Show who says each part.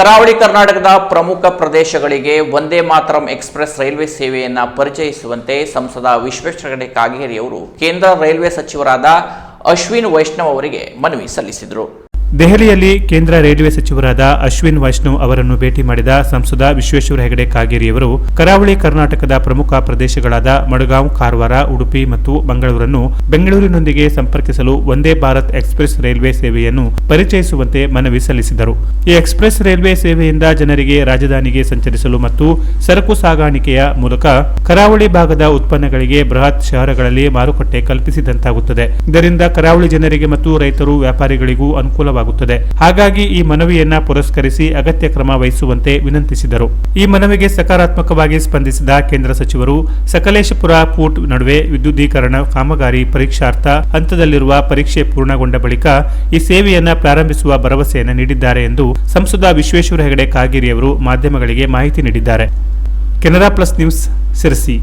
Speaker 1: ಕರಾವಳಿ ಕರ್ನಾಟಕದ ಪ್ರಮುಖ ಪ್ರದೇಶಗಳಿಗೆ ವಂದೇ ಮಾತರಂ ಎಕ್ಸ್ಪ್ರೆಸ್ ರೈಲ್ವೆ ಸೇವೆಯನ್ನು ಪರಿಚಯಿಸುವಂತೆ ಸಂಸದ ವಿಶ್ವೇಶ್ವರ ಹೆಗಡೆ ಕಾಗೇರಿಯವರು ಕೇಂದ್ರ ರೈಲ್ವೆ ಸಚಿವರಾದ ಅಶ್ವಿನ್ ವೈಷ್ಣವ್ ಅವರಿಗೆ ಮನವಿ ಸಲ್ಲಿಸಿದರು.
Speaker 2: ದೆಹಲಿಯಲ್ಲಿ ಕೇಂದ್ರ ರೈಲ್ವೆ ಸಚಿವರಾದ ಅಶ್ವಿನ್ ವೈಷ್ಣವ್ ಅವರನ್ನು ಭೇಟಿ ಮಾಡಿದ ಸಂಸದ ವಿಶ್ವೇಶ್ವರ ಹೆಗಡೆ ಕಾಗೇರಿಯವರು, ಕರಾವಳಿ ಕರ್ನಾಟಕದ ಪ್ರಮುಖ ಪ್ರದೇಶಗಳಾದ ಮಡಗಾಂವ್, ಕಾರವಾರ, ಉಡುಪಿ ಮತ್ತು ಮಂಗಳೂರನ್ನು ಬೆಂಗಳೂರಿನೊಂದಿಗೆ ಸಂಪರ್ಕಿಸಲು ವಂದೇ ಭಾರತ್ ಎಕ್ಸ್ಪ್ರೆಸ್ ರೈಲ್ವೆ ಸೇವೆಯನ್ನು ಪರಿಚಯಿಸುವಂತೆ ಮನವಿ ಸಲ್ಲಿಸಿದರು. ಈ ಎಕ್ಸ್ಪ್ರೆಸ್ ರೈಲ್ವೆ ಸೇವೆಯಿಂದ ಜನರಿಗೆ ರಾಜಧಾನಿಗೆ ಸಂಚರಿಸಲು ಮತ್ತು ಸರಕು ಸಾಗಾಣಿಕೆಯ ಮೂಲಕ ಕರಾವಳಿ ಭಾಗದ ಉತ್ಪನ್ನಗಳಿಗೆ ಬೃಹತ್ ಶಹರಗಳಲ್ಲಿ ಮಾರುಕಟ್ಟೆ ಕಲ್ಪಿಸಿದಂತಾಗುತ್ತದೆ. ಇದರಿಂದ ಕರಾವಳಿ ಜನರಿಗೆ ಮತ್ತು ರೈತರು ವ್ಯಾಪಾರಿಗಳಿಗೂ ಅನುಕೂಲವಾಗುತ್ತದೆ. ಹಾಗಾಗಿ ಈ ಮನವಿಯನ್ನ ಪುರಸ್ಕರಿಸಿ ಅಗತ್ಯ ಕ್ರಮ ವಹಿಸುವಂತೆ ವಿನಂತಿಸಿದರು. ಈ ಮನವಿಗೆ ಸಕಾರಾತ್ಮಕವಾಗಿ ಸ್ಪಂದಿಸಿದ ಕೇಂದ್ರ ಸಚಿವರು, ಸಕಲೇಶಪುರ ಪೋರ್ಟ್ ನಡುವೆ ವಿದ್ಯುದೀಕರಣ ಕಾಮಗಾರಿ ಪರೀಕ್ಷಾರ್ಥ ಹಂತದಲ್ಲಿರುವ ಪರೀಕ್ಷೆ ಪೂರ್ಣಗೊಂಡ ಬಳಿಕ ಈ ಸೇವೆಯನ್ನ ಪ್ರಾರಂಭಿಸುವ ಭರವಸೆಯನ್ನು ನೀಡಿದ್ದಾರೆ ಎಂದು ಸಂಸದ ವಿಶ್ವೇಶ್ವರ ಹೆಗಡೆ ಕಾಗೇರಿಯವರು ಮಾಧ್ಯಮಗಳಿಗೆ ಮಾಹಿತಿ ನೀಡಿದ್ದಾರೆ. Canara plus news, Sirsi.